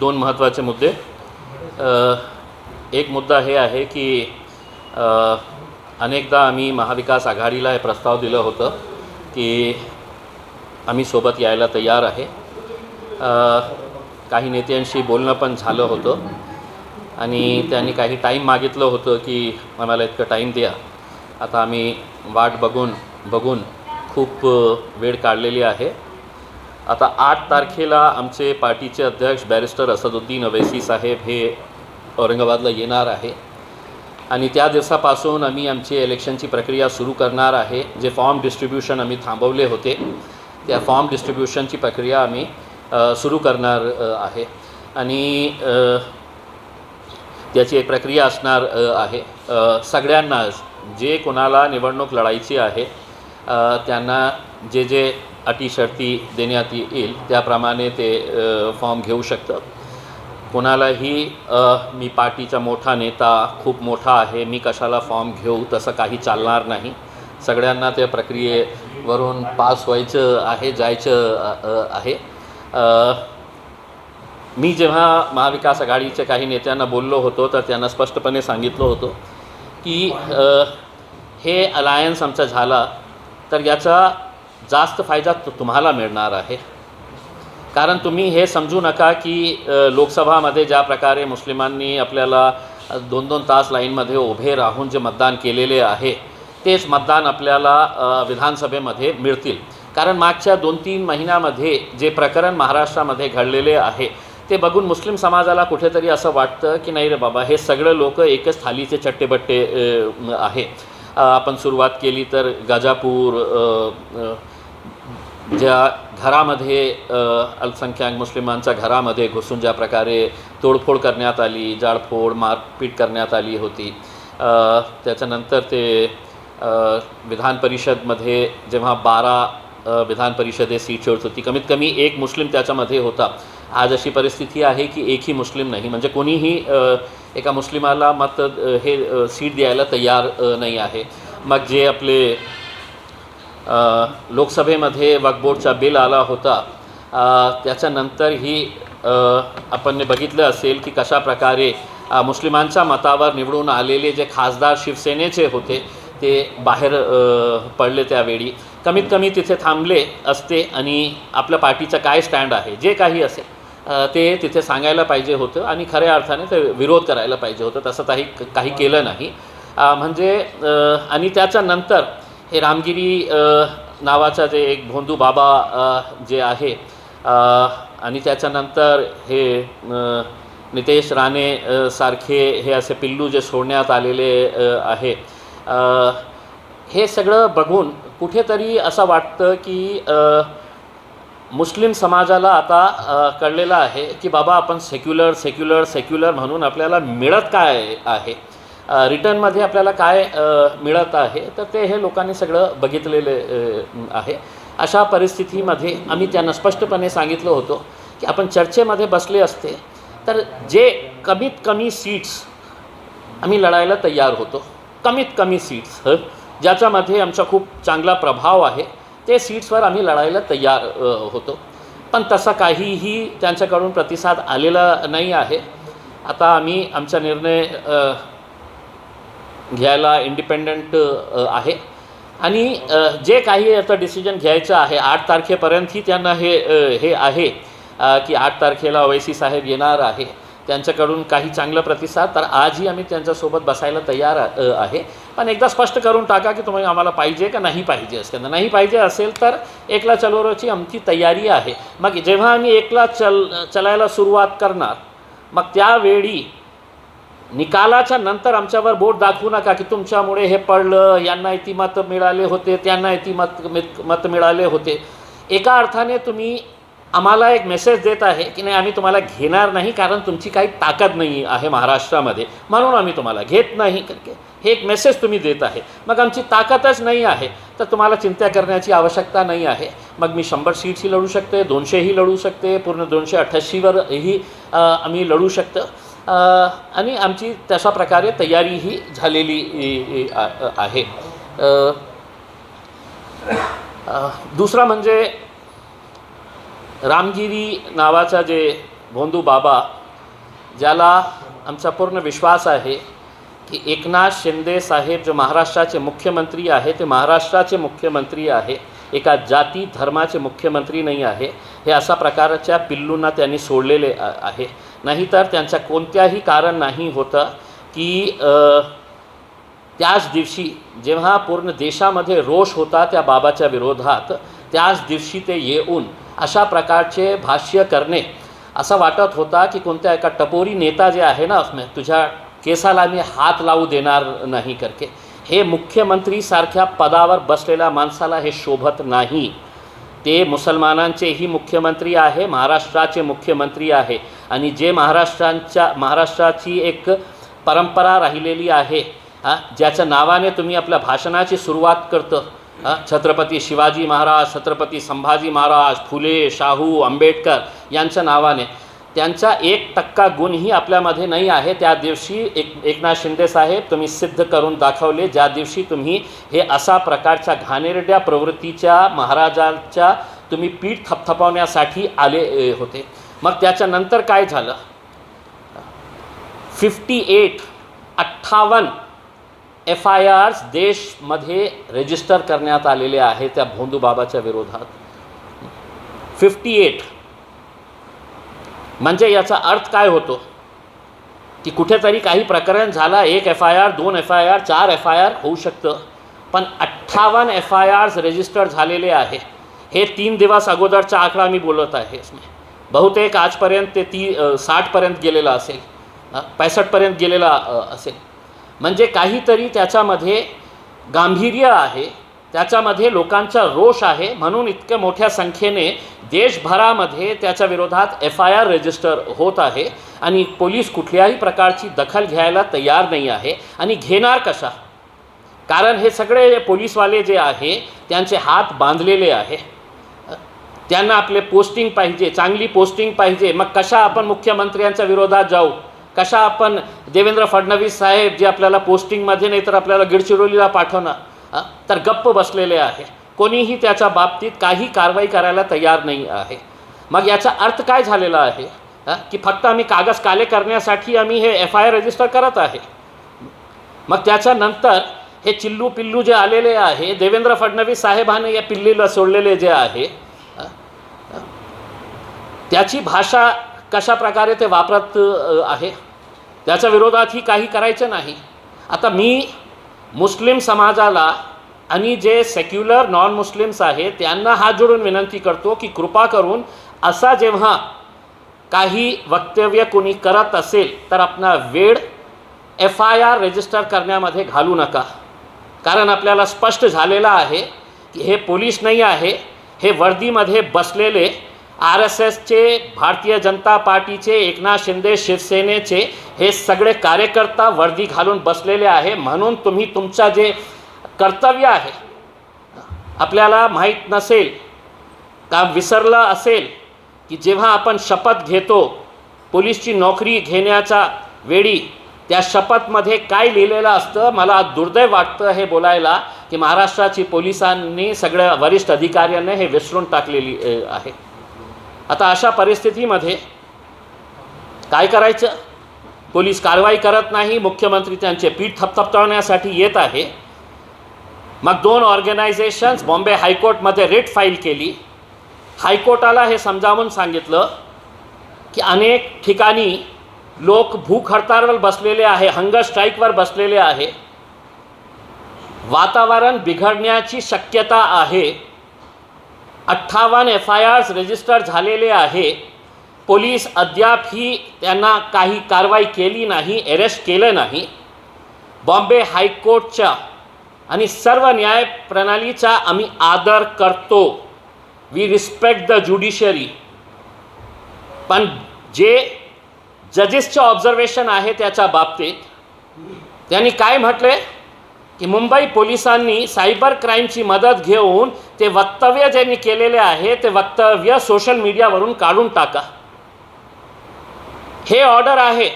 दोन महत्त्वाचे मुद्दे. एक मुद्दा हे आहे की अनेकदा आम्ही महाविकास आघाडीला हे प्रस्ताव दिलं होतं की आम्ही सोबत यायला तयार आहे. काही नेत्यांशी बोलणं पण झालं होतं. आणि त्यांनी काही टाईम मागितलं होतं की आम्हाला इतकं टाईम द्या. आता आम्ही वाट बघून बघून खूप वेळ काढलेली आहे. आता आठ तारखेला आमचे पार्टीचे अध्यक्ष बॅरिस्टर असदुद्दीन अवैसी साहेब हे औरंगाबादला येणार आहे. आणि त्या दिवसापासून आम्ही आमची इलेक्शनची प्रक्रिया सुरू करणार आहे. जे फॉर्म डिस्ट्रीब्युशन आम्ही थांबवले होते त्या फॉर्म डिस्ट्रीब्युशनची प्रक्रिया आम्ही सुरू करणार आहे. आणि त्याची एक प्रक्रिया असणार आहे. सगळ्यांना जे कोणाला निवडणूक लढायची आहे त्यांना जे जे अटी शर्ती देण्यात येईल त्याप्रमाणे ते फॉर्म घेऊ शकतं कोणालाही मी पार्टीचा मोठा नेता खूप मोठा आहे मी कशाला फॉर्म घेऊ तसं काही चालणार नाही. सगळ्यांना त्या प्रक्रियेवरून पास व्हायचं आहे जायचं आहे. मी जेव्हा महाविकास आघाडीच्या काही नेत्यांना बोललो होतो तर त्यांना स्पष्टपणे सांगितलं होतं की हे अलायन्स आमचा झाला तर याचा जास्त फायदा तु तुम्हाला मिळणार आहे. कारण तुम्ही हे समजू नका की लोकसभामध्ये ज्या प्रकारे मुस्लिमांनी आपल्याला दोन दोन तास लाईनमध्ये उभे राहून जे मतदान केलेले आहे तेच मतदान आपल्याला विधानसभेमध्ये मिळतील. कारण मागच्या दोन तीन महिन्यामध्ये जे प्रकरण महाराष्ट्रामध्ये घडलेले आहे ते बघून मुस्लिम समाजाला कुठेतरी असं वाटतं की नाही रे बाबा हे सगळं लोक एकच थालीचे चट्टेबट्टे आहे. आपण सुरुवात केली तर गाजापूर ज्या घरामध्ये अल्पसंख्याक मुस्लिमांच्या घरामध्ये घुसून ज्या प्रकारे तोडफोड करण्यात आली जाळफोड मारपीट करण्यात आली होती त्याच्यानंतर ते विधान परिषदमध्ये जेव्हा बारा विधान परिषदे सीट होत होती कमीत कमी एक मुस्लिम त्याच्यामध्ये होता. आज अशी परिस्थिती आहे की एकही मुस्लिम नाही. म्हणजे कोणीही एका मुस्लिमाला मत हे सीट द्यायला तयार नाही आहे. मग जे आपले लोकसभेमध्ये वक्फ बिल आला होता त्याच्यानंतरही आपण बघितलं असेल की कशा प्रकारे मुस्लिमांच्या मतावर निवडून आलेले जे खासदार शिवसेनेचे होते ते बाहेर पडले त्यावेळी. कमीत कमी तिथे थांबले असते आणि आपल्या पार्टीचं काय स्टँड आहे जे काही असेल. ते तिथे सांगायला पाहिजे होतं आणि खऱ्या अर्थाने ते विरोध करायला पाहिजे होतं. तसं काही काही केलं नाही. म्हणजे आणि त्याच्यानंतर हे रामगिरी नावाचा जे एक भोंदू बाबा जे आहे आणि त्याच्यानंतर हे नितेश राणे सारखे हे असे पिल्लू जे सोडण्यात आलेले आहे. हे सगळं बघून कुठेतरी असं वाटतं की मुस्लिम समाजाला आता कळलेलं आहे की बाबा आपण सेक्युलर सेक्युलर सेक्युलर म्हणून आपल्याला मिळत काय आहे? रिटर्नमध्ये आपल्याला काय मिळत आहे? तर ते हे लोकांनी सगळं बघितलेले आहे. अशा परिस्थितीमध्ये आम्ही त्यांना स्पष्टपणे सांगितलं होतं की आपण चर्चेमध्ये बसले असते तर जे कमीत कमी सीट्स आम्ही लढायला तयार होतो कमीत कमी सीट्स हं? ज्याच्यामध्ये आमचा खूप चांगला प्रभाव आहे. ते सीट्सवर आम्ही लढायला तयार होतो. पण तसा काहीही त्यांच्याकडून प्रतिसाद आलेला नाही आहे. आता आम्ही आमचा निर्णय घ्यायला इंडिपेंडंट आहे. आणि जे काही आता डिसिजन घ्यायचं आहे आठ तारखेपर्यंतही त्यांना हे हे आहे की आठ तारखेला ओवैसी साहेब येणार आहे. त्यांच्याकडून काही चांगला प्रतिसाद तर आजही आम्ही त्यांच्यासोबत बसायला तयार आहे. पण एकदा स्पष्ट करून टाका की तुम्ही आम्हाला पाहिजे का नाही पाहिजे. असतं नाही पाहिजे असेल तर एकला चलोरोची आमची तयारी आहे. मग जेव्हा आम्ही एकला चल चलायला सुरुवात करणार मग त्यावेळी निकालाच्या नंतर आमच्यावर बोट दाखवू नका की तुमच्यामुळे हे पडलं यांना इतिमत मिळाले होते त्यांना इतिमत मित- मत मिळाले होते. एका अर्थाने तुम्ही आम्हाला एक मेसेज देत आहे की नाही आम्ही तुम्हाला घेणार नाही कारण तुमची काही ताकद नाही आहे महाराष्ट्रामध्ये. म्हणून आम्ही तुम्हाला घेत नाही. हे एक मेसेज तुम्ही देत आहे. मग आमची ताकदच नाही आहे. तर तुम्हाला चिंता करण्याची आवश्यकता नाही आहे. मग मी शंभर सीट्सही लढू शकते दोनशेही लढू शकते पूर्ण दोनशे अठ्ठ्याऐंशीवरही आम्ही लढू शकतो. आणि आमची तशा प्रकारे तयारीही झालेली आहे. दुसरा म्हणजे रामगिरी नावाचा जे भोंदू बाबा ज्याला आमचा पूर्ण विश्वास आहे की एकनाथ शिंदे साहेब जो महाराष्ट्राचे मुख्यमंत्री आहे ते महाराष्ट्राचे मुख्यमंत्री आहे. एका जाती धर्माचे मुख्यमंत्री नाही आहे. हे अशा प्रकारच्या पिल्लूंना त्यांनी सोडलेले आहे. नाहीतर त्यांचं कोणत्याही कारण नाही होतं की त्याच दिवशी जेव्हा पूर्ण देशामध्ये रोष होता त्या बाबाच्या विरोधात त्याच दिवशी ते येऊन अशा प्रकारचे भाष्य करणे. असं वाटत होता की कोणत्या एका टपोरी नेता जे आहे ना उसमें तुझ्या केसाला मी हात लावू देणार नाही करके. हे मुख्यमंत्रीसारख्या पदावर बसलेल्या माणसाला हे शोभत नाही. ते मुसलमानांचेही मुख्यमंत्री आहे महाराष्ट्राचे मुख्यमंत्री आहे आणि जे महाराष्ट्रांच्या महाराष्ट्राची एक परंपरा राहिलेली आहे ज्याच्या नावाने तुम्ही आपल्या भाषणाची सुरुवात करतं. छत्रपती शिवाजी महाराज छत्रपती संभाजी महाराज फुले शाहू आंबेडकर यांच्या नावाने. त्यांचा एक टक्का गुणही आपल्यामध्ये नाही आहे. त्या दिवशी एक एकनाथ शिंदे साहेब तुम्ही सिद्ध करून दाखवले. ज्या दिवशी तुम्ही हे असा प्रकारच्या घाणेरड्या प्रवृत्तीच्या महाराजांच्या तुम्ही पीठ थपथपवण्यासाठी आले होते. मग त्याच्यानंतर काय झालं? फिफ्टी एट अठ्ठावन्न एफ आय आर्स देशमध्ये रजिस्टर करण्यात आलेले आहे त्या भोंदूबाबाच्या विरोधात. फिफ्टी एट म्हणजे याचा अर्थ काय होतो? की कुठेतरी काही प्रकरण झाला एक एफ आय आर दोन एफ आय आर चार एफ आय आर होऊ शकतं. पण अठ्ठावन्न एफ आय आर्स रजिस्टर झालेले आहे. हे तीन दिवस अगोदरचा आकडा मी बोलत आहे. बहुतेक आजपर्यंत ते ती साठपर्यंत गेलेला असेल पैसठपर्यंत गेलेला असेल. म्हणजे काहीतरी त्याच्यामध्ये गांभीर्य आहे त्याच्यामध्ये लोकांचा रोष आहे म्हणून इतक्या मोठ्या संख्येने देशभरामध्ये त्याच्या विरोधात एफ आय आर रजिस्टर होत आहे आणि पोलीस कुठल्याही प्रकारची दखल घ्यायला तयार नाही आहे. आणि घेणार कशा? कारण हे सगळे पोलीसवाले जे आहे त्यांचे हात बांधलेले आहे. त्यांना आपले पोस्टिंग पाहिजे चांगली पोस्टिंग पाहिजे. मग कशा आपण मुख्यमंत्र्यांच्या विरोधात जाऊ? कशा आपण देवेंद्र फडणवीस साहेब जे आपल्याला पोस्टिंगमध्ये नाही तर आपल्याला गडचिरोलीला पाठवणं तर गप्प बसलेले आहे. कोणीही त्याच्या बाबतीत काही कारवाई करायला तयार नाही आहे. मग याचा अर्थ काय झालेला आहे? की फक्त आम्ही कागद काले करण्यासाठी आम्ही हे एफ आय आर रजिस्टर करत आहे. मग त्याच्यानंतर हे चिल्लू पिल्लू जे आलेले आहे देवेंद्र फडणवीस साहेबाने या पिल्लीला सोडलेले जे आहे त्याची भाषा कशा प्रकारे ते वापरत आहे? त्याच्या विरोधातही काही करायचं नाही. आता मी मुस्लिम समाजाला आणि जे सेक्युलर नॉन मुस्लिम्स आहेत त्यांना हात जोडून विनंती करतो की कृपा करून असा जेव्हा काही वक्तव्य कोणी करत असेल तर आपला वेळ एफ आय आर रजिस्टर करण्यामध्ये घालू नका. कारण आपल्याला स्पष्ट झालेलं आहे की हे पोलीस नाही आहे हे वर्दीमध्ये बसलेले आर एस एसचे भारतीय जनता पार्टीचे एकनाथ शिंदे शिवसेनेचे हे सगळे कार्यकर्ता वर्दी घालून बसलेले आहे. म्हणून तुम्ही तुमचं जे कर्तव्य आहे आपल्याला माहीत नसेल का विसरलं असेल की जेव्हा आपण शपथ घेतो पोलीसची नोकरी घेण्याच्या वेळी त्या शपथमध्ये काय लिहिलेलं असतं मला दुर्दैव वाटतं हे बोलायला की महाराष्ट्राची पोलिसांनी सगळ्या वरिष्ठ अधिकाऱ्यांनी हे विसरून टाकलेली आहे. आता अशा परिस्थितीमध्ये काय करायचं? पोलीस कारवाई करत नाही मुख्यमंत्री त्यांचे पीठ थपथपवण्यासाठी येत आहे. मग दोन ऑर्गनायझेशन्स बॉम्बे हायकोर्टमध्ये रिट फाईल केली. हायकोर्टाला हे समजावून सांगितलं की अनेक ठिकाणी लोक भूक हडताळवर बसलेले आहे हंगर स्ट्राईकवर बसलेले आहे. वातावरण बिघडण्याची शक्यता आहे. अठ्ठावन्न एफ आय आर्स रजिस्टर झालेले आहे. पोलीस अद्यापही त्यांना काही कारवाई केली नाही अरेस्ट केलं नाही. बॉम्बे हायकोर्टच्या आणि सर्व न्याय प्रणालीचा आम्ही आदर करतो. वी रिस्पेक्ट द ज्युडिशरी पण जे जजेसचं ऑब्झर्वेशन आहे त्याच्या बाबतीत त्यांनी काय म्हटले? की मुंबई पोलिसांनी सायबर क्राईमची मदत घेऊन ते वक्तव्य ज्यांनी केलेले आहे ते वक्तव्य सोशल मीडियावरून काढून टाका. हे ऑर्डर आहे.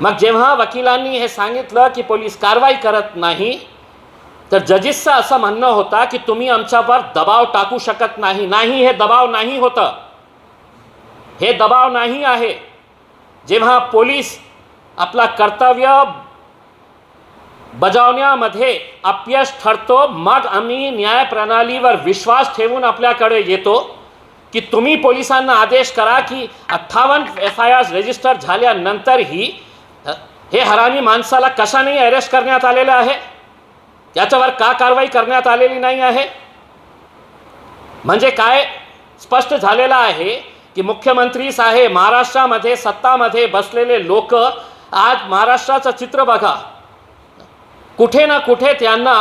मग जेव्हा वकिलांनी हे सांगितलं की पोलीस कारवाई करत नाही तर जजेसचं असं म्हणणं होता की तुम्ही आमच्यावर दबाव टाकू शकत नाही. नाही हे दबाव नाही होतं. हे दबाव नाही आहे. जेव्हा पोलीस आपला कर्तव्य बजावण्यामध्ये अपयश ठरतो मग आम्ही न्यायप्रणालीवर विश्वास ठेवून आपल्याकडे येतो की तुम्ही पोलिसांना आदेश करा की अठ्ठावन्न एफ आय आर रजिस्टर झाल्यानंतरही हे हरामी माणसाला कशानेही अरेस्ट करण्यात आलेलं आहे? याच्यावर का कारवाई करण्यात आलेली नाही आहे? म्हणजे काय स्पष्ट झालेलं आहे की मुख्यमंत्री साहेब महाराष्ट्रामध्ये सत्तामध्ये बसलेले लोक आज महाराष्ट्राचं चित्र बघा. कुठे ना कुठे त्यांना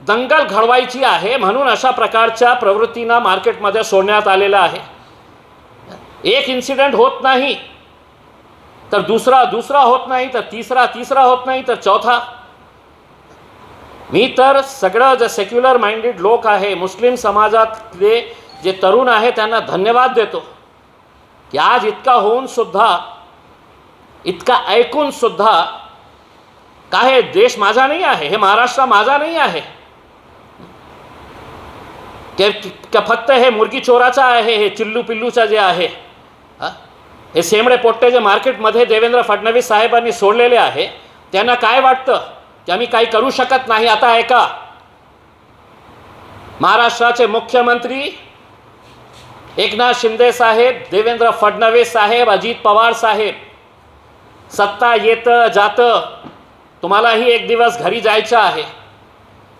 दंगल घडवायची आहे म्हणून अशा प्रकारच्या प्रवृत्तींना मार्केटमध्ये सोडण्यात आलेलं आहे. एक इन्सिडेंट होत नाही तर दुसरा दुसरा होत नाही तर तिसरा तिसरा होत नाही तर चौथा. मी तर सगळं जे सेक्युलर माइंडेड लोक आहे मुस्लिम समाजातले जे तरुण आहे त्यांना धन्यवाद देतो. की आज इतका होऊन सुद्धा इतका ऐकून सुद्धा काय देश माझा नाही आहे? हे महाराष्ट्र माझा नाही आहे. के का फक्त हे मुर्गी चोराचा आहे हे चिल्लू पिल्लूचा जे आहे हे? सेमडे पोट्टे जे मार्केटमध्ये देवेंद्र फडणवीस साहेबांनी सोडलेले आहे त्यांना काय वाटतं? की आम्ही काही करू शकत नाही आता ऐका महाराष्ट्राचे मुख्यमंत्री एकनाथ शिंदे साहेब देवेंद्र फडणवीस साहेब अजित पवार साहेब सत्ता येतं जातं. तुम्हालाही एक दिवस घरी जायचं आहे.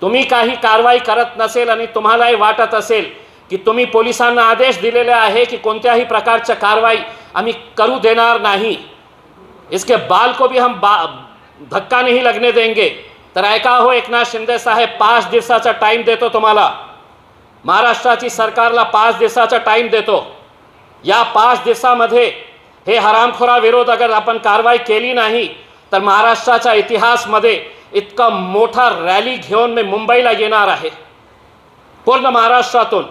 तुम्ही काही कारवाई करत नसेल आणि तुम्हालाही वाटत असेल की तुम्ही पोलिसांना आदेश दिलेले आहे की कोणत्याही प्रकारच्या कारवाई आम्ही करू देणार नाही. इसके बाल को भी हम बा धक्का नाही लगने देंगे. तर ऐका हो एकनाथ शिंदे साहेब पाच दिवसाचा टाईम देतो तुम्हाला. महाराष्ट्राची सरकारला पाच दिवसाचा टाईम देतो. या पाच दिवसामध्ये हे हरामखोरा विरोध अगर आपण कारवाई केली नाही तर महाराष्ट्राच्या इतिहासमध्ये इतका मोठा रॅली घेऊन मी मुंबईला येणार आहे. पूर्ण महाराष्ट्रातून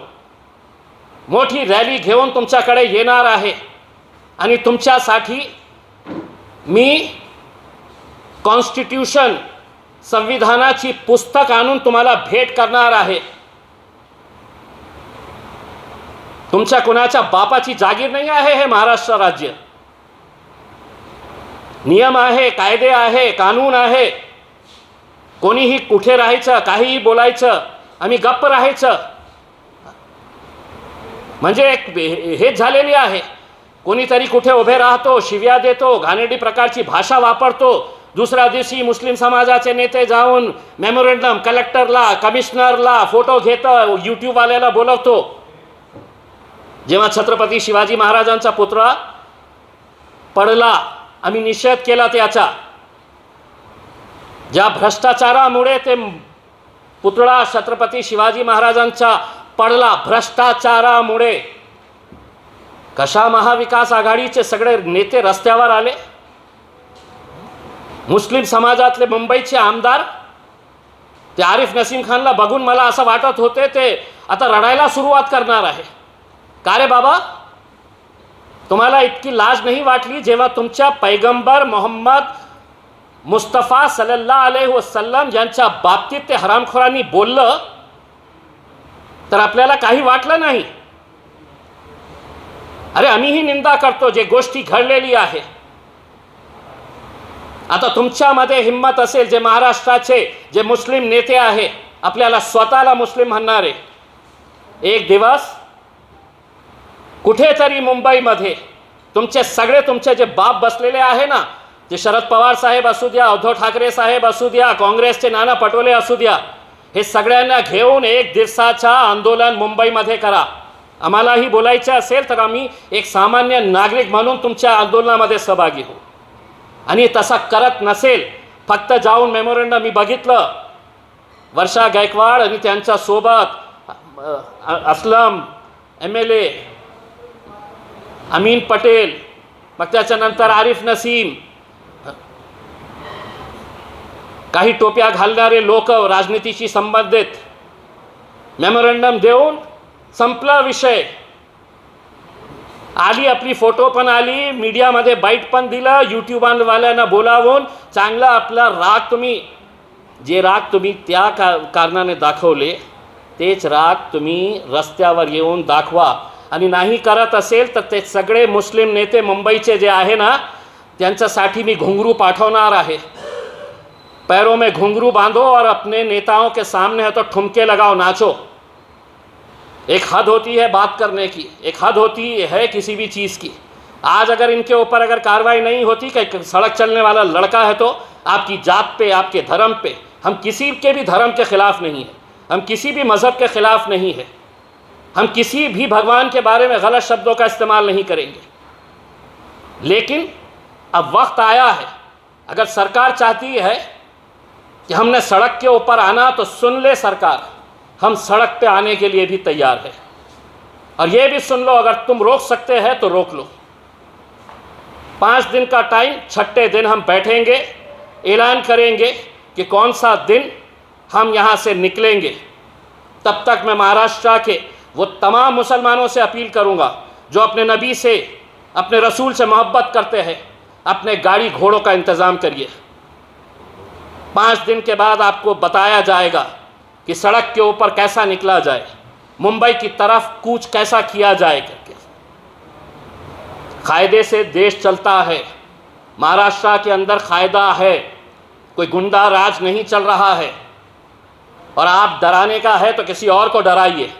मोठी रॅली घेऊन तुमच्याकडे येणार आहे. आणि तुमच्यासाठी मी कॉन्स्टिट्यूशन संविधानाची पुस्तक आणून तुम्हाला भेट करणार आहे. तुमच्या कुणाच्या बापाची जागीर नाही आहे हे महाराष्ट्र राज्य. नियम आहे कायदे आहे कानून आहे. कोणीही कुठे राहायचं काहीही बोलायचं आम्ही गप्प राहायचं. म्हणजे एक हेच झालेली आहे. कोणीतरी कुठे उभे राहतो शिव्या देतो घाणेरडी प्रकारची भाषा वापरतो. दुसऱ्या दिवशी मुस्लिम समाजाचे नेते जाऊन मेमोरेंडम कलेक्टरला कमिशनरला फोटो घेतं यूट्यूबवाल्याला बोलवतो. जेव्हा छत्रपती शिवाजी महाराजांचा पुतळा पडला आम्ही निषेध केला त्याचा ज्या भ्रष्टाचारामुळे ते पुतळा छत्रपती शिवाजी महाराजांचा पडला भ्रष्टाचारामुळे. कशा महाविकास आघाडीचे सगळे नेते रस्त्यावर आले? मुस्लिम समाजातले मुंबईचे आमदार? ते आरिफ नसीम खानला बघून मला असं वाटत होते ते आता रडायला सुरुवात करणार आहे. का रे बाबा? तुम्हाला इतकी लाज नाही वाटली जेव्हा तुमच्या पैगंबर मोहम्मद मुस्तफा सल्ला अलैहि वसल्लम यांच्या बाबतीत ते हरामखोरांनी बोललं? तर आपल्याला काही वाटलं नाही. अरे आम्हीही निंदा करतो जे गोष्टी घडलेली आहे. आता तुमच्यामध्ये हिंमत असेल जे महाराष्ट्राचे जे मुस्लिम नेते आहे आपल्याला स्वतःला मुस्लिम म्हणणारे. एक दिवस कुठेतरी मुंबईमध्ये तुमचे सगळे तुमचे जे बाप बसलेले आहे ना जे शरद पवार साहेब असू द्या उद्धव ठाकरे साहेब असू द्या काँग्रेसचे नाना पटोले असू द्या हे सगळ्यांना घेऊन एक दिवसाचा आंदोलन मुंबईमध्ये करा. आम्हालाही बोलायचे असेल तर आम्ही एक सामान्य नागरिक म्हणून तुमच्या आंदोलनामध्ये सहभागी होऊ. आणि तसा करत नसेल फक्त जाऊन मेमोरेंडम मी बघितलं. वर्षा गायकवाड आणि त्यांच्यासोबत Aslam M L A Amin Patel मग त्याच्यानंतर आरिफ नसीम. काही टोप्या घालणारे लोक राजनीतीशी संबंधित. मेमोरंडम देऊन संपला विषय. आली आपली फोटो पण आली मीडियामध्ये बाईट पण दिलं यूट्यूबांवाल्यांना बोलावून चांगला आपला राग तुम्ही जे राग तुम्ही त्या का कारणाने दाखवले तेच राग तुम्ही रस्त्यावर येऊन दाखवा. आणि नाही करत असेल तर ते सगळे मुस्लिम नेते मुंबईचे जे आहे ना, त्यांच्यासाठी मी घुंगरू पाठवणार आहे. पैरों में घुंघरू बांधो और अपने नेताओं के सामने है तो ठुमके लगाओ, नाचो। एक हद होती है बात करने की, एक हद होती है किसी भी चीज़ की। आज अगर इनके ऊपर अगर कार्रवाई नहीं होती कि सड़क चलने वाला लड़का है तो आपकी जात पे, आपके धर्म पे, हम किसी के भी धर्म के ख़िलाफ़ नहीं है। हम किसी भी मज़हब के ख़िलाफ़ नहीं है। हम किसी भी भगवान के बारे में गलत शब्दों का इस्तेमाल नहीं करेंगे। लेकिन अब वक्त आया है। अगर सरकार चाहती है कि हमने सड़क के ऊपर आना तो सुन ले सरकार, हम सड़क पे आने के लिए भी तैयार है। और ये भी सुन लो, अगर तुम रोक सकते हैं तो रोक लो। पाँच दिन का टाइम, छठे दिन हम बैठेंगे, ऐलान करेंगे कि कौन सा दिन हम यहाँ से निकलेंगे। तब तक मैं महाराष्ट्र के वो तमाम मुसलमानों से अपील करूँगा, जो अपने नबी से, अपने रसूल से मोहब्बत करते हैं, अपने गाड़ी घोड़ों का इंतज़ाम करिए। पाँच दिन के बाद आपको बताया जाएगा कि सड़क के ऊपर कैसा निकला जाए, मुंबई की तरफ़ कूच कैसा किया जाए करके। कायदे से देश चलता है, महाराष्ट्र के अंदर कायदा है, कोई गुंडा राज नहीं चल रहा है। और आप डराने का है तो किसी और को डराइए।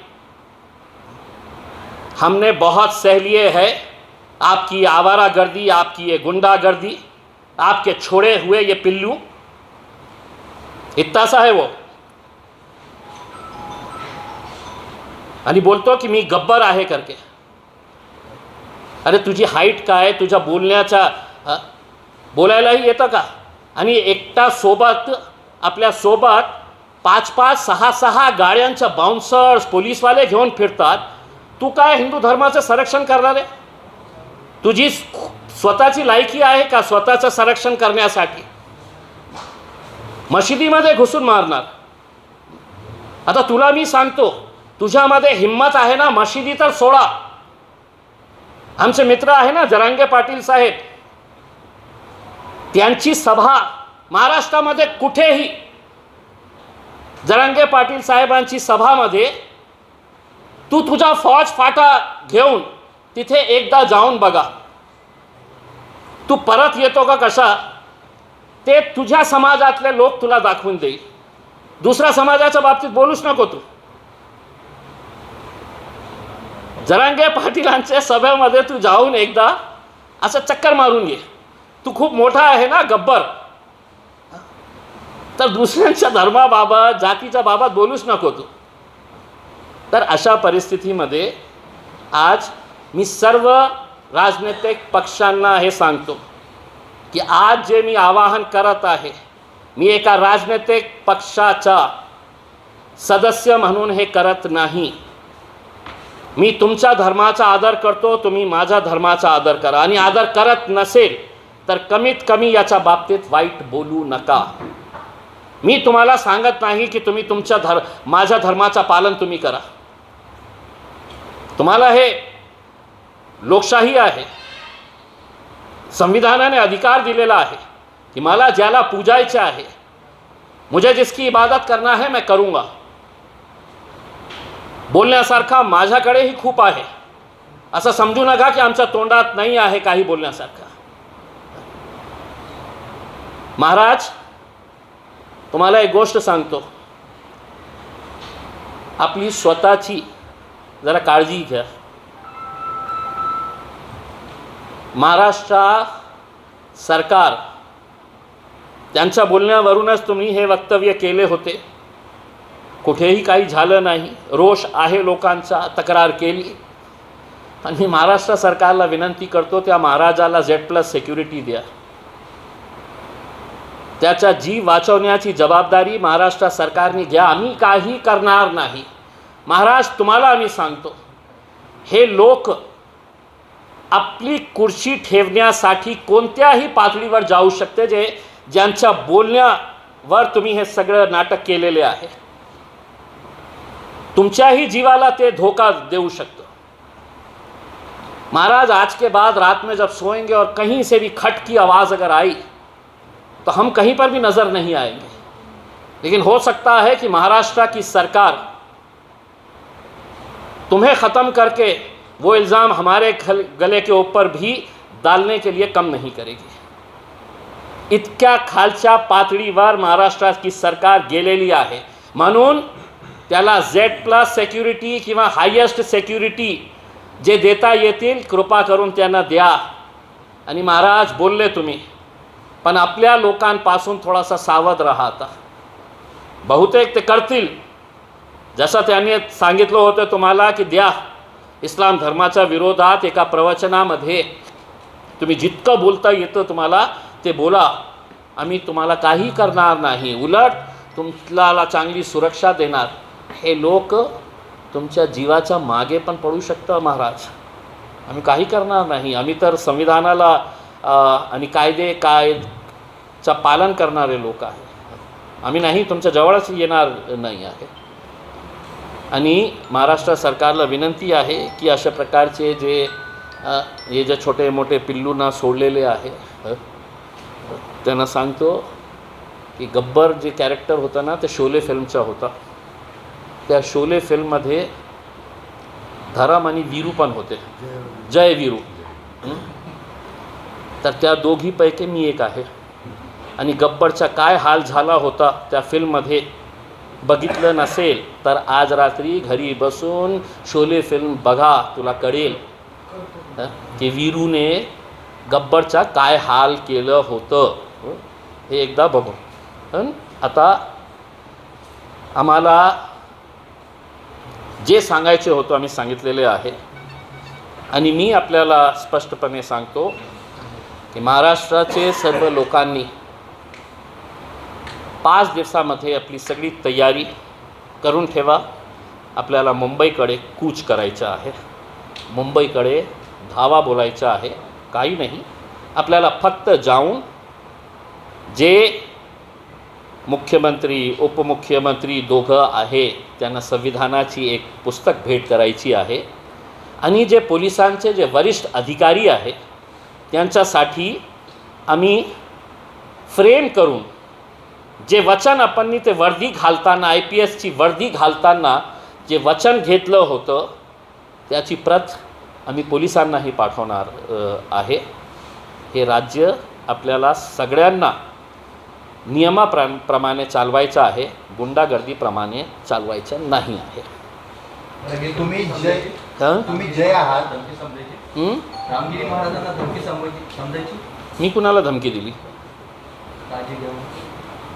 हमने बहुत सह लिए है। आपकी आवारा गर्दी आपकी ये गुंडागर्दी आपके छोड़े हुए ये पिल्लू। इतना सा है वो। आणि बोलतो की मी गब्बर आहे करके। अरे तुझी हाईट काय तुझ्या बोलण्याचा बोलायलाही येतं का? आणि एकटा सोबत आपल्यासोबत पाच पाच सहा सहा गाड्यांच्या बाउन्सर्स पोलीसवाले घेऊन फिरतात तू काय हिंदू धर्माचं संरक्षण करणार आहे? तुझी स्वतःची लायकी आहे का स्वतःचं संरक्षण करण्यासाठी? मशिदीमध्ये घुसून मारणार. आता तुला मी सांगतो तुझ्यामध्ये हिंमत आहे ना मशिदी तर सोडा. आमचे मित्र आहे ना जरांगे पाटील साहेब. त्यांची सभा महाराष्ट्रामध्ये कुठेही जरांगे पाटील साहेबांची सभामध्ये तू तुझा फौज फाटा घेऊन तिथे एकदा जाऊन बघा. तू परत येतो का कसा? ते तुझ्या समाजातले लोक तुला दाखवून देईल. दुसऱ्या समाजाच्या बाबतीत बोलूच नको तू. जरांगे पाटीलांच्या सभेमध्ये तू जाऊन एकदा असं चक्कर मारून ये. तू खूप मोठा आहे ना गब्बर. तर दुसऱ्यांच्या धर्माबाबत जातीच्या बाबत बोलूच नको तू. तर अशा परिस्थितीमध्ये आज मी सर्व राजनैतिक पक्षांना हे सांगतो की आज जे मी आवाहन करत आहे मी एका राजनैतिक पक्षाचा सदस्य म्हणून हे करत नाही. मी तुमच्या धर्माचा आदर करतो तुम्ही माझ्या धर्माचा आदर करा. आणि आदर करत नसेल तर कमीत कमी याच्या बाबतीत वाईट बोलू नका. मी तुम्हाला सांगत नाही की तुम्ही तुमच्या धर माझ्या धर्माचा पालन तुम्ही करा. तुम्हाला हे लोकशाही आहे. संविधानाने अधिकार दिलेला आहे कि मला ज्याला पूजायचे आहे, मुझे जिसकी इबादत करना है मैं करूँगा. बोलण्यासारखा माझ्याकडेही खूप आहे. असं समजू नका की आमच्या तोंडात नाही आहे काही बोलण्यासारखं. महाराज, तुम्हाला एक गोष्ट सांगतो. आपली स्वतःची जरा काळजी घ्या. महाराष्ट्र सरकार त्यांच्या बोलण्यावरूनच तुम्ही हे वक्तव्य केले होते. कुठेही काही झालं नाही. रोष आहे लोकांचा तक्रार केली. आणि मी महाराष्ट्र सरकारला विनंती करतो त्या महाराजाला झेड प्लस सिक्युरिटी द्या. त्याचा जीव वाचवण्याची जबाबदारी महाराष्ट्र सरकारने घ्या. आम्ही काही करणार नाही. महाराज, तुम्हाला आम्ही सांगतो, हे लोक आपली कुर्सी ठेवण्यासाठी कोणत्याही पातळीवर जाऊ शकते जे ज्यांच्या बोलण्यावर तुम्ही हे सगळं नाटक केलेले आहे. तुमच्याही जीवाला ते धोखा देऊ शकतं. महाराज, आज के बाद रात में जब सोएँगे और कहीं से भी खट की आवाज़ अगर आई तो हम कहीं पर भी नज़र नहीं आएँगे। लेकिन हो सकता है कि महाराष्ट्र की सरकार तुम्हें ख़त्म करके वो इल्ज़ाम हमारे गल- गले के ऊपर भी डालने के लिए कम नहीं करेगी। इतक्या खालच्या पातळीवर महाराष्ट्राची सरकार गेलेली आहे म्हणून त्याला झेड प्लस सेक्युरिटी किंवा हायेस्ट सेक्युरिटी जे देता येतील कृपा करून त्यांना द्या। आणि महाराज बोलले तुम्ही पण आपल्या लोकांपासून थोडासा सावध राहा आता। बहुतेक ते करतील जसं त्यांनी सांगितलं होतं तुम्हाला की द्या इस्लाम धर्माच्या विरोधात एका प्रवचनामध्ये तुम्ही जितकं बोलता येतं तुम्हाला ते बोला. आम्ही तुम्हाला काही करणार नाही. उलट तुम्हाला चांगली सुरक्षा देणार. हे लोक तुमच्या जीवाच्या मागे पण पडू शकतं महाराज. आम्ही काही करणार नाही. आम्ही तर संविधानाला आणि कायदे कायचं पालन करणारे लोक आहे. आम्ही नाही तुमच्या जवळच येणार नाही आहे. आणि महाराष्ट्र सरकारला विनंती आहे की अशा प्रकारचे जे हे जे छोटे मोठे पिल्लूंना सोडलेले आहे त्यांना सांगतो की गब्बर जे कॅरेक्टर होता ना ते शोले फिल्मचा होता. त्या शोले फिल्ममध्ये धराम आणि वीरू पण होते. जय वीरू. तर त्या दोघीपैकी मी एक आहे. आणि गब्बरचा काय हाल झाला होता त्या फिल्ममध्ये बघितलं नसेल तर आज रात्री घरी बसून शोले फिल्म बघा तुला कळेल. की वीरूने गब्बरचा काय हाल केलं होतं? हे? एकदा बघू. आता आम्हाला जे सांगायचे होतं आम्ही सांगितलेले आहे. आणि मी आपल्याला स्पष्टपणे सांगतो की महाराष्ट्राचे सर्व लोकांनी पाच दिवसामध्ये आपली सगळी तयारी करून ठेवा. आपल्याला मुंबईकडे कूच करायचं आहे. मुंबईकडे धावा बोलायचा आहे. काही नाही. आपल्याला फक्त जाऊन जे मुख्यमंत्री उपमुख्यमंत्री दोघं आहे त्यांना संविधानाची एक पुस्तक भेट करायची आहे. आणि जे पोलिसांचे जे वरिष्ठ अधिकारी आहे त्यांच्यासाठी आम्ही फ्रेम करून जे वचन आपण ते वर्दी घालताना आय पी एसची वर्दी घालताना जे वचन घेतलं होतं त्याची प्रत आम्ही पोलिसांनाही पाठवणार आहे. हे राज्य आपल्याला सगळ्यांना नियमाप्र प्रमाणे चालवायचं आहे गुंडागर्दीप्रमाणे चालवायचं नाही आहे. म्हणजे तुम्ही जय हं? तुम्ही जय आहात हं? रामगिरी महाराजांना धमकी समजायची? मी कुणाला धमकी दिली?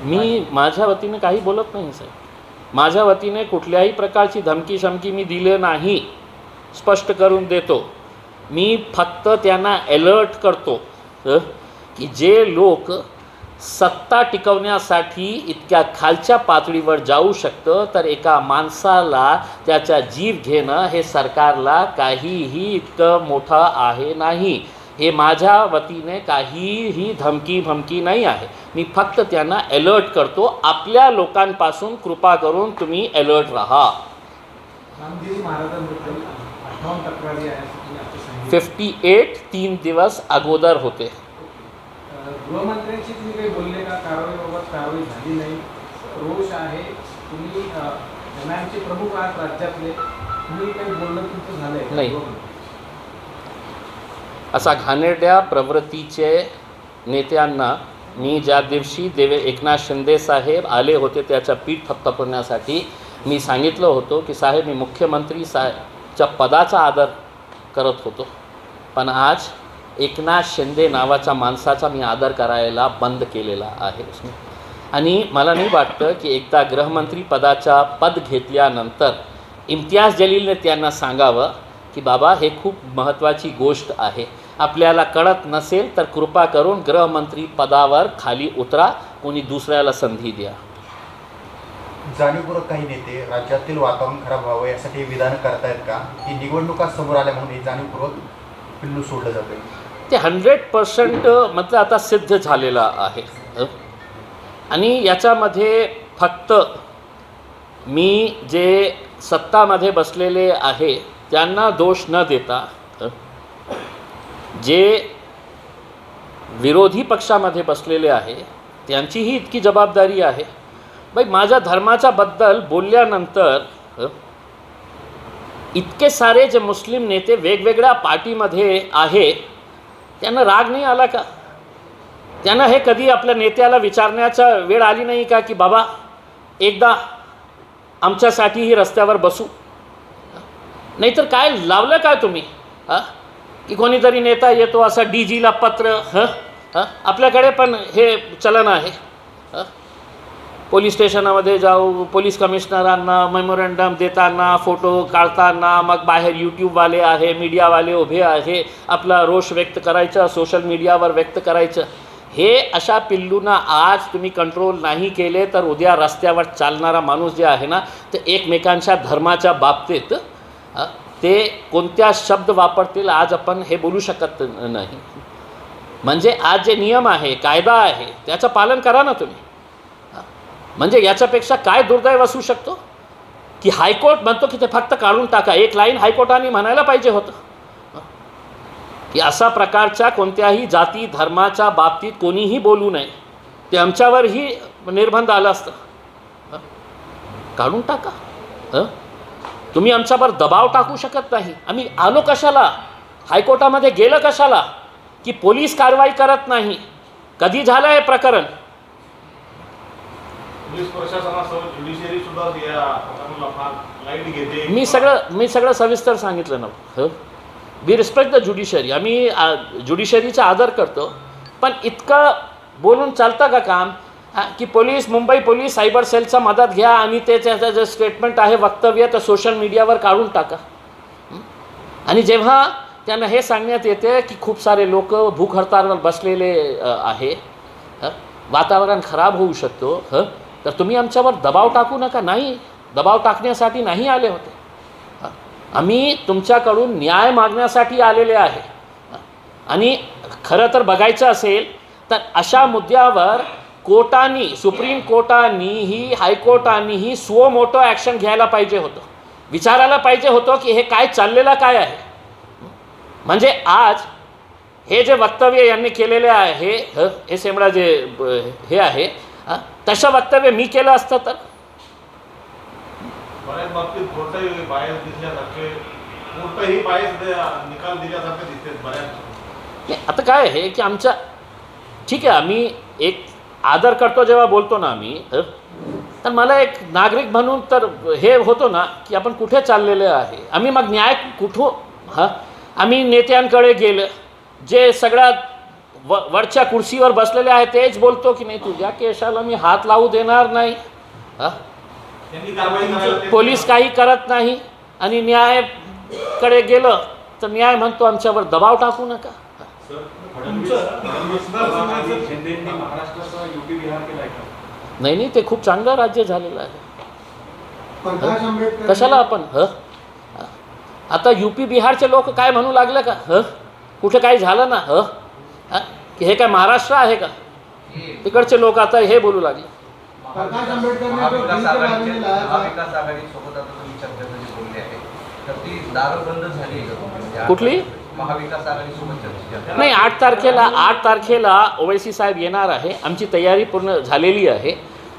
मी माझ्या वतीने काही बोलत नाही साहेब. माझ्या वतीने कुठल्याही प्रकारची धमकी शमकी मी दिले नाही. स्पष्ट करून देतो. मी फक्त त्यांना अलर्ट करतो की जे लोक सत्ता टिकवण्यासाठी इतक्या खालच्या पातळीवर जाऊ शकतं तर एका माणसाला त्याचा जीव घेणं हे सरकारला काहीही इतकं मोठं आहे नाही. हे माझ्या वतीने काहीही धमकी भमकी नाही आहे. मी फक्त त्यांना अलर्ट करतो. आपल्या लोकांपासून कृपा करून तुम्ही अलर्ट राहा. फिफ्टी एट तीन दिवस अगोदर होते. अं, असा घाणेरड्या प्रवृत्तीचे नेत्यांना मी ज्या दिवशी देवे एकनाथ शिंदे साहेब आले होते त्याच्या पीठ थपथपण्यासाठी मी सांगितलं होतं की साहेब मी मुख्यमंत्री साहेबच्या पदाचा आदर करत होतो. पण आज एकनाथ शिंदे नावाच्या माणसाचा मी आदर करायला बंद केलेला आहे आणि मला नाही वाटतं की एकदा गृहमंत्री पदाचा पद घेतल्यानंतर इम्तियाज जलीलने त्यांना सांगावं की बाबा हे खूप महत्त्वाची गोष्ट आहे. आपल्याला कळत नसेल तर कृपा करून गृहमंत्री पदावर खाली उतरा कोणी दुसऱ्याला संधी द्या जाणीवपूर्वक काही नेते राज्यातील वातावरण खराब व्हावं यासाठी विधान करतायत का की निवडणुका समोर आल्या म्हणून हे जाणीवपूर्वक पिल्लू सोडलं जातं ते हंड्रेड पर्सेंट मतलब आता सिद्ध झालेलं आहे? आणि याच्यामध्ये फक्त मी जे सत्तामध्ये बसलेले आहे त्यांना दोष न देता? जे विरोधी पक्षामध्ये बसलेले आहे त्यांचीही इतकी जबाबदारी आहे. बाई माझ्या धर्माच्या बद्दल बोलल्यानंतर इतके सारे जे मुस्लिम नेते वेगवेगळ्या पार्टीमध्ये आहे त्यांना राग नाही आला का? त्यांना हे कधी आपल्या नेत्याला विचारण्याचा वेळ आली नाही का की बाबा एकदा आमच्यासाठीही रस्त्यावर बसू. नाहीतर काय लावलं काय तुम्ही? हां? की कोणीतरी नेता येतो असा डी जीला पत्र हं? आपल्याकडे पण हे चलन आहे. पोलीस स्टेशनामध्ये जाऊ पोलीस कमिशनरांना मेमोरंडम देताना फोटो काढताना मग बाहेर यूट्यूबवाले आहे मीडियावाले उभे आहे आपला रोष व्यक्त करायचा सोशल मीडियावर व्यक्त करायचं. हे अशा पिल्लूंना आज तुम्ही कंट्रोल नाही केले तर उद्या रस्त्यावर चालणारा माणूस जे आहे ना ते एकमेकांच्या धर्माच्या बाबतीत ते कोणत्या शब्द वापरतील आज आपण हे बोलू शकत नाही. म्हणजे आज जे नियम आहे कायदा आहे त्याचं पालन करा ना तुम्ही. म्हणजे याच्यापेक्षा काय दुर्दैव असू शकतो? की हायकोर्ट म्हणतो की ते फक्त काढून टाका. एक लाईन हायकोर्टाने म्हणायला पाहिजे होतं. की असा प्रकारच्या कोणत्याही जाती धर्माच्या बाबतीत कोणीही बोलू नये. ते आमच्यावरही निर्बंध आलं असतं. काढून टाका. हं? तुम्ही आमच्यावर दबाव टाकू शकत नाही. आम्ही आलो कशाला? हायकोर्टामध्ये गेलं कशाला? की पोलीस कारवाई करत नाही. कधी झालं हे प्रकरण? मी सगळं मी सगळं सविस्तर सांगितलं ना. वी रिस्पेक्ट द ज्युडिशरी आम्ही ज्युडिशरीचा आदर करतो. पण इतकं बोलून चालतं का काम? की पोलीस मुंबई पोलीस सायबर सेलचा मदत घ्या आणि ते त्याचं जे स्टेटमेंट आहे वक्तव्य तर सोशल मीडियावर काढून टाका. आणि जेव्हा त्यांना हे सांगण्यात येते की खूप सारे लोक भूक हडताळवर बसलेले आहे हं? वातावरण खराब होऊ शकतो हं? तर तुम्ही आमच्यावर दबाव टाकू नका. नाही दबाव टाकण्यासाठी नाही आले होते. आम्ही तुमच्याकडून न्याय मागण्यासाठी आलेले आहे. आणि खरं तर बघायचं असेल तर अशा मुद्द्यावर कोर्टानी सुप्रीम कोर्टानीही हायकोर्टानीही स्व मोठं ॲक्शन घ्यायला पाहिजे होतं. विचारायला पाहिजे होतं की हे काय चाललेलं काय आहे. म्हणजे आज हे जे वक्तव्य यांनी केलेले आहे ह, सेमडा जे हे आहे तसं वक्तव्य मी केलं असतं तर? आता काय आहे की आमच्या ठीक आहे आम्ही एक आदर करतो जेव्हा बोलतो ना आम्ही तर मला एक नागरिक म्हणून तर हे होतो ना की आपण कुठे चाललेले आहे? आम्ही मग न्याय कुठं हां? आम्ही नेत्यांकडे गेलं. जे सगळ्यात व वरच्या कुर्सीवर बसलेले आहे तेच बोलतो की नाही तुझ्या केशाला मी हात लावू देणार नाही. हां? पोलीस काही करत नाही आणि न्यायकडे गेलं तर न्याय म्हणतो आमच्यावर दबाव टाकू नका. युपी नाही नाही ते खूप चांगलं राज्य झालेलं आहे. कशाला आपण? ह? आता यू पी बिहारचे लोक काय म्हणू लागले का? ह? कुठे काही झालं ना? ह? हा? की हे काय महाराष्ट्र आहे का? तिकडचे लोक आता हे बोलू लागले. प्रकाश? म्हणजे कुठली? महाविकास आघाडीसोबत चर्चा नाही आठ तारखेला आठ तारखेला ओवैसी साहेब येणार आहे. आमची तयारी पूर्ण झालेली आहे.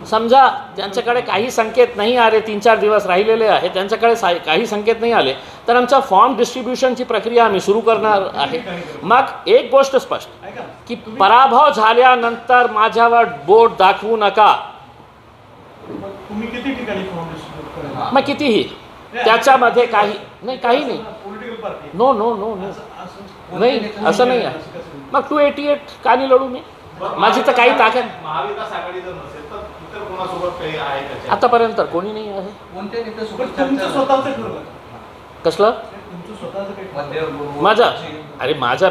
समजा ज्यांच्याकडे काही संकेत नाही आले तीन चार दिवस राहिलेले आहे त्यांच्याकडे सा काही संकेत नाही आले तर आमचा फॉर्म डिस्ट्रीब्युशनची प्रक्रिया आम्ही सुरू करणार आहे. मग एक गोष्ट स्पष्ट की पराभव झाल्यानंतर माझ्यावर बोट दाखवू नका. तुम्ही किती ठिकाणी फॉर्म डिस्ट्रीब्यूट करेल मग कितीही. त्याच्यामध्ये काही नाही काही नाही. Party. No no no no नाही असं नाही आहे. मग टू एटी एट का नाही लढू मी. माझी तर काही ताकद महाविकास आघाडी जर नसेल तर इतर कोणासोबत काही आहे त्याच्या आतापर्यंत तर कोणी नाही आहे. कोणत्या नेत्यासोबत पण तुमचं चर्चा स्वतःचं ठरलं कसलं? तुमचं स्वतःचं माझा? अरे माझा